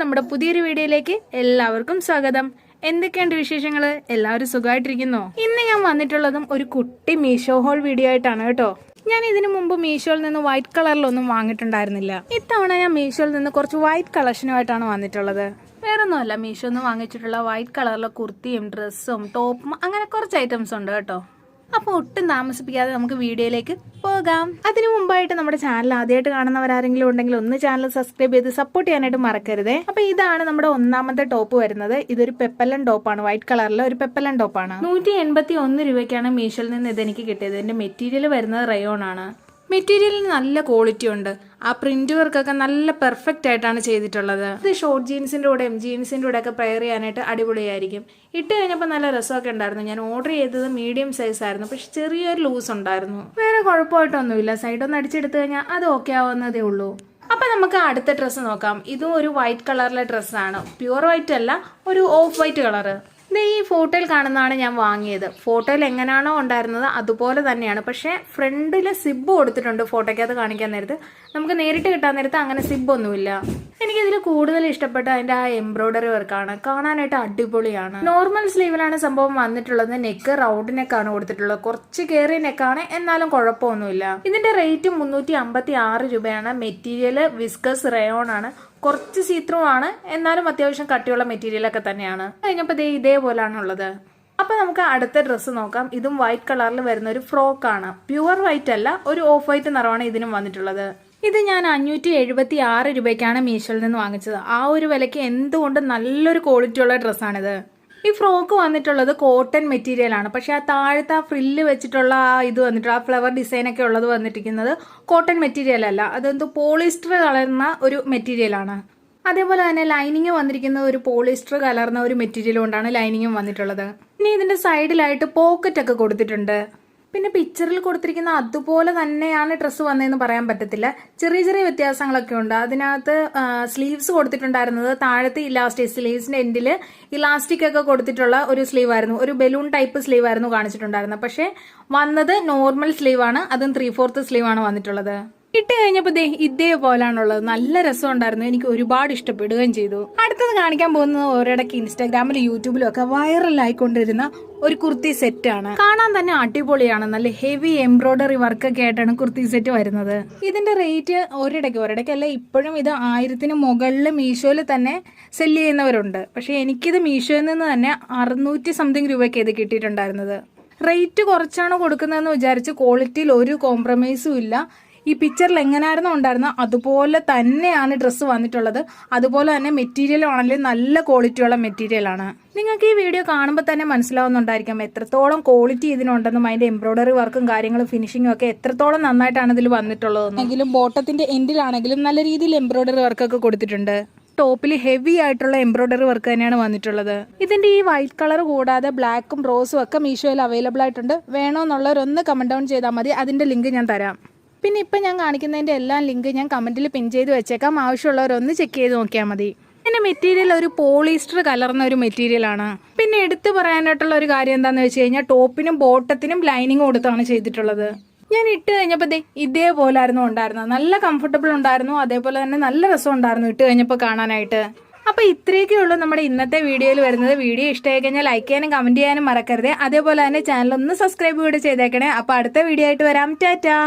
നമ്മുടെ പുതിയൊരു വീഡിയോയിലേക്ക് എല്ലാവർക്കും സ്വാഗതം. എന്തൊക്കെയുണ്ട് വിശേഷങ്ങൾ എല്ലാവരും സുഖമായിട്ടിരിക്കുന്നോ? ഇന്ന് ഞാൻ വന്നിട്ടുള്ളതും ഒരു കുട്ടി മീഷോ ഹോൾ വീഡിയോ ആയിട്ടാണ് കേട്ടോ. ഞാൻ ഇതിനു മുമ്പ് മീഷോയിൽ നിന്ന് വൈറ്റ് കളറിലൊന്നും വാങ്ങിയിട്ടുണ്ടായിരുന്നില്ല. ഇത്തവണ ഞാൻ മീഷോയിൽ നിന്ന് കുറച്ച് വൈറ്റ് കളക്ഷനുമായിട്ടാണ് വന്നിട്ടുള്ളത്. വേറൊന്നുമല്ല മീഷോ നിന്ന് വാങ്ങിച്ചിട്ടുള്ള വൈറ്റ് കളറിലെ കുർത്തിയും ഡ്രസ്സും ടോപ്പും അങ്ങനെ കുറച്ച് ഐറ്റംസ് ഉണ്ട് കേട്ടോ. അപ്പോൾ ഒട്ടും താമസിപ്പിക്കാതെ നമുക്ക് വീഡിയോയിലേക്ക് പോകാം. അതിനു മുമ്പായിട്ട് നമ്മുടെ ചാനൽ ആദ്യമായിട്ട് കാണുന്നവരാരെങ്കിലും ഉണ്ടെങ്കിൽ ഒന്ന് ചാനൽ സബ്സ്ക്രൈബ് ചെയ്ത് സപ്പോർട്ട് ചെയ്യാനായിട്ട് മറക്കരുത്. അപ്പോൾ ഇതാണ് നമ്മുടെ ഒന്നാമത്തെ ടോപ്പ് വരുന്നത്. ഇതൊരു പെപ്പലൻ ടോപ്പാണ്. വൈറ്റ് കളറിലെ ഒരു പെപ്പലൻ ടോപ്പാണ്. നൂറ്റി എൺപത്തി ഒന്ന് രൂപയ്ക്കാണ് മീഷോയിൽ നിന്ന് ഇതെനിക്ക് കിട്ടിയത്. ഇതിന്റെ മെറ്റീരിയൽ വരുന്നത് റയോൺ ആണ്. മെറ്റീരിയലിന് നല്ല ക്വാളിറ്റി ഉണ്ട്. ആ പ്രിന്റ് വർക്കൊക്കെ നല്ല പെർഫെക്റ്റ് ആയിട്ടാണ് ചെയ്തിട്ടുള്ളത്. ഇത് ഷോർട്ട് ജീൻസിന്റെ കൂടെയും ജീൻസിന്റെ കൂടെയൊക്കെ പെയർ ചെയ്യാനായിട്ട് അടിപൊളിയായിരിക്കും. ഇട്ട് കഴിഞ്ഞപ്പോൾ നല്ല രസമൊക്കെ ഉണ്ടായിരുന്നു. ഞാൻ ഓർഡർ ചെയ്തത് മീഡിയം സൈസ് ആയിരുന്നു. പക്ഷെ ചെറിയൊരു ലൂസ് ഉണ്ടായിരുന്നു. വേറെ കുഴപ്പമായിട്ടൊന്നുമില്ല. ഒന്ന് അടിച്ചെടുത്തു കഴിഞ്ഞാൽ അത് ഓക്കെ ആവുന്നതേ ഉള്ളൂ. അപ്പൊ നമുക്ക് അടുത്ത ഡ്രസ്സ് നോക്കാം. ഇതും ഒരു വൈറ്റ് കളറിലെ ഡ്രസ്സാണ് പ്യുവർ വൈറ്റ് അല്ല ഒരു ഓഫ് വൈറ്റ് കളറ് ഇത് ഈ ഫോട്ടോയിൽ കാണുന്നതാണ് ഞാൻ വാങ്ങിയത്. ഫോട്ടോയിൽ എങ്ങനെയാണോ ഉണ്ടായിരുന്നത് അതുപോലെ തന്നെയാണ്. പക്ഷേ ഫ്രണ്ടിൽ സിബ് കൊടുത്തിട്ടുണ്ട് ഫോട്ടോയ്ക്ക് അത് കാണിക്കാൻ നേരത്ത്. നമുക്ക് നേരിട്ട് കിട്ടാൻ നേരത്ത് അങ്ങനെ സിബ് ഒന്നുമില്ല. എനിക്കിതിൽ കൂടുതൽ ഇഷ്ടപ്പെട്ട അതിന്റെ ആ എംബ്രോയിഡറി വർക്കാണ് കാണാനായിട്ട് അടിപൊളിയാണ്. നോർമൽ സ്ലീവിലാണ് സംഭവം വന്നിട്ടുള്ളത്. നെക്ക് റൗണ്ട് നെക്കാണ് കൊടുത്തിട്ടുള്ളത്. കുറച്ച് കയറിയ നെക്കാണ് എന്നാലും കുഴപ്പമൊന്നുമില്ല. ഇതിന്റെ റേറ്റ് മുന്നൂറ്റി അമ്പത്തി ആറ് രൂപയാണ്. മെറ്റീരിയൽ വിസ്കസ് റയോൺ ആണ്. കുറച്ച് ആണ്. എന്നാലും അത്യാവശ്യം കട്ടിയുള്ള മെറ്റീരിയൽ ഒക്കെ തന്നെയാണ്. കഴിഞ്ഞപ്പോൾ ദേ ഇതേപോലാണ് ഉള്ളത്. അപ്പൊ നമുക്ക് അടുത്ത ഡ്രസ്സ് നോക്കാം. ഇതും വൈറ്റ് കളറിൽ വരുന്ന ഒരു ഫ്രോക്ക് ആണ്. പ്യുവർ വൈറ്റ് അല്ല ഒരു ഓഫ് വൈറ്റ് നിറമാണ് ഇതിനും വന്നിട്ടുള്ളത്. ഇത് ഞാൻ അഞ്ഞൂറ്റി എഴുപത്തി ആറ് രൂപയ്ക്കാണ് മീഷോയിൽ നിന്ന് വാങ്ങിച്ചത്. ആ ഒരു വിലയ്ക്ക് എന്തുകൊണ്ട് നല്ലൊരു ക്വാളിറ്റി ഉള്ള ഡ്രസ്സാണിത് ഈ ഫ്രോക്ക് വന്നിട്ടുള്ളത് കോട്ടൺ മെറ്റീരിയൽ ആണ്. പക്ഷെ ആ താഴത്തെ ആ ഫ്രില്ല് വെച്ചിട്ടുള്ള ആ ഇത് വന്നിട്ട് ആ ഫ്ലവർ ഡിസൈൻ ഒക്കെ ഉള്ളത് വന്നിട്ടിരിക്കുന്നത് കോട്ടൺ മെറ്റീരിയൽ അല്ല. അതെന്തോ പോളിസ്റ്റർ കലർന്ന ഒരു മെറ്റീരിയൽ ആണ്. അതേപോലെ തന്നെ ലൈനിങ് വന്നിരിക്കുന്ന ഒരു പോളിസ്റ്റർ കലർന്ന ഒരു മെറ്റീരിയൽ കൊണ്ടാണ് ലൈനിങ്ങും വന്നിട്ടുള്ളത്. ഇനി ഇതിന്റെ സൈഡിലായിട്ട് പോക്കറ്റ് ഒക്കെ കൊടുത്തിട്ടുണ്ട്. പിന്നെ പിക്ചറിൽ കൊടുത്തിരിക്കുന്ന അതുപോലെ തന്നെയാണ് ഡ്രസ്സ് വന്നതെന്ന് പറയാൻ പറ്റത്തില്ല. ചെറിയ ചെറിയ വ്യത്യാസങ്ങളൊക്കെ ഉണ്ട്. അതിനകത്ത് സ്ലീവ്സ് കൊടുത്തിട്ടുണ്ടായിരുന്നത് താഴത്തെ ഇലാസ്റ്റിക് സ്ലീവ്സിന്റെ എൻഡിൽ ഇലാസ്റ്റിക് ഒക്കെ കൊടുത്തിട്ടുള്ള ഒരു സ്ലീവ് ആയിരുന്നു. ഒരു ബലൂൺ ടൈപ്പ് സ്ലീവ് ആയിരുന്നു കാണിച്ചിട്ടുണ്ടായിരുന്നത്. പക്ഷേ വന്നത് നോർമൽ സ്ലീവാണ് അതും ത്രീ ഫോർത്ത് സ്ലീവ് ആണ് വന്നിട്ടുള്ളത്. ഇട്ട് കഴിഞ്ഞപ്പോൾ ദേ ഇതേപോലാണുള്ളത്. നല്ല രസം ഉണ്ടായിരുന്നു എനിക്ക് ഒരുപാട് ഇഷ്ടപ്പെടുകയും ചെയ്തു. അടുത്തത് കാണിക്കാൻ പോകുന്നത് ഒരിടയ്ക്ക് ഇൻസ്റ്റാഗ്രാമിലും യൂട്യൂബിലും ഒക്കെ വൈറലായിക്കൊണ്ടിരുന്ന ഒരു കുർത്തി സെറ്റ് ആണ്. കാണാൻ തന്നെ അടിപൊളിയാണ്. നല്ല ഹെവി എംബ്രോയിഡറി വർക്ക് ഒക്കെ ആയിട്ടാണ് കുർത്തി സെറ്റ് വരുന്നത്. ഇതിന്റെ റേറ്റ് ഒരിടയ്ക്ക് ഒരിടയ്ക്കല്ല ഇപ്പോഴും ഇത് ആയിരത്തിന് മുകളിൽ മീഷോയിൽ തന്നെ സെൽ ചെയ്യുന്നവരുണ്ട്. പക്ഷെ എനിക്കിത് മീഷോയിൽ നിന്ന് തന്നെ അറുന്നൂറ്റി സംതിങ് രൂപയ്ക്ക് ഇത് കിട്ടിയിട്ടുണ്ടായിരുന്നത്. റേറ്റ് കുറച്ചാണ് കൊടുക്കുന്നതെന്ന് വിചാരിച്ച് ക്വാളിറ്റിയിൽ ഒരു കോംപ്രമൈസും ഇല്ല. ഈ പിക്ചറിൽ എങ്ങനെയായിരുന്നു ഉണ്ടായിരുന്നത്? അതുപോലെ തന്നെയാണ് ഡ്രസ്സ് വന്നിട്ടുള്ളത്. അതുപോലെ തന്നെ മെറ്റീരിയൽ ആണെങ്കിലും നല്ല ക്വാളിറ്റിയുള്ള മെറ്റീരിയലാണ് നിങ്ങൾക്ക് ഈ വീഡിയോ കാണുമ്പോൾ തന്നെ മനസ്സിലാവുന്നുണ്ടായിരിക്കാം എത്രത്തോളം ക്വാളിറ്റി ഇതിനുണ്ടെന്നും അതിന്റെ എംബ്രോയ്ഡറി വർക്കും കാര്യങ്ങളും ഫിനിഷിങ്ങും ഒക്കെ എത്രത്തോളം നന്നായിട്ടാണ് ഇതിൽ വന്നിട്ടുള്ളതെന്നും. എങ്കിലും ബോട്ടത്തിന്റെ എൻഡിലാണെങ്കിലും നല്ല രീതിയിൽ എംബ്രോയിഡറി വർക്കൊക്കെ കൊടുത്തിട്ടുണ്ട്. ടോപ്പിൽ ഹെവി ആയിട്ടുള്ള എംബ്രോയ്ഡറി വർക്ക് തന്നെയാണ് വന്നിട്ടുള്ളത്. ഇതിന്റെ ഈ വൈറ്റ് കളർ കൂടാതെ ബ്ലാക്കും റോസും ഒക്കെ മീഷോയിൽ അവൈലബിൾ ആയിട്ടുണ്ട്. വേണമെന്നുള്ളവരൊന്ന് കമന്റ് ഡൗൺ ചെയ്താൽ മതി. അതിന്റെ ലിങ്ക് ഞാൻ തരാം. പിന്നെ ഇപ്പം ഞാൻ കാണിക്കുന്നതിന്റെ എല്ലാ ലിങ്ക് ഞാൻ കമന്റിൽ പിൻ ചെയ്ത് വെച്ചേക്കാം. ആവശ്യമുള്ളവരൊന്ന് ചെക്ക് ചെയ്ത് നോക്കിയാൽ മതി. പിന്നെ മെറ്റീരിയൽ ഒരു പോളിസ്റ്റർ കലർന്ന ഒരു മെറ്റീരിയലാണ് പിന്നെ എടുത്തു പറയാനായിട്ടുള്ള ഒരു കാര്യം എന്താണെന്ന് വെച്ച് കഴിഞ്ഞാൽ ടോപ്പിനും ബോട്ടത്തിനും ലൈനിങ് കൊടുത്താണ് ചെയ്തിട്ടുള്ളത്. ഞാൻ ഇട്ട് കഴിഞ്ഞപ്പോൾ ദേ ഇതേപോലെ ആയിരുന്നു ഉണ്ടായിരുന്നത്. നല്ല കംഫർട്ടബിൾ ഉണ്ടായിരുന്നു. അതേപോലെ തന്നെ നല്ല രസം ഉണ്ടായിരുന്നു ഇട്ട് കഴിഞ്ഞപ്പോൾ കാണാനായിട്ട്. അപ്പോൾ ഇത്രയൊക്കെ ഉള്ളൂ നമ്മുടെ ഇന്നത്തെ വീഡിയോയിൽ വരുന്നത്. വീഡിയോ ഇഷ്ടമായി കഴിഞ്ഞാൽ ലൈക്ക് ചെയ്യാനും കമന്റ് ചെയ്യാനും മറക്കരുത്. അതേപോലെ തന്നെ ചാനൽ ഒന്ന് സബ്സ്ക്രൈബ് കൂടെ ചെയ്തേക്കണേ. അപ്പോൾ അടുത്ത വീഡിയോ ആയിട്ട് വരാം. ടാറ്റാ.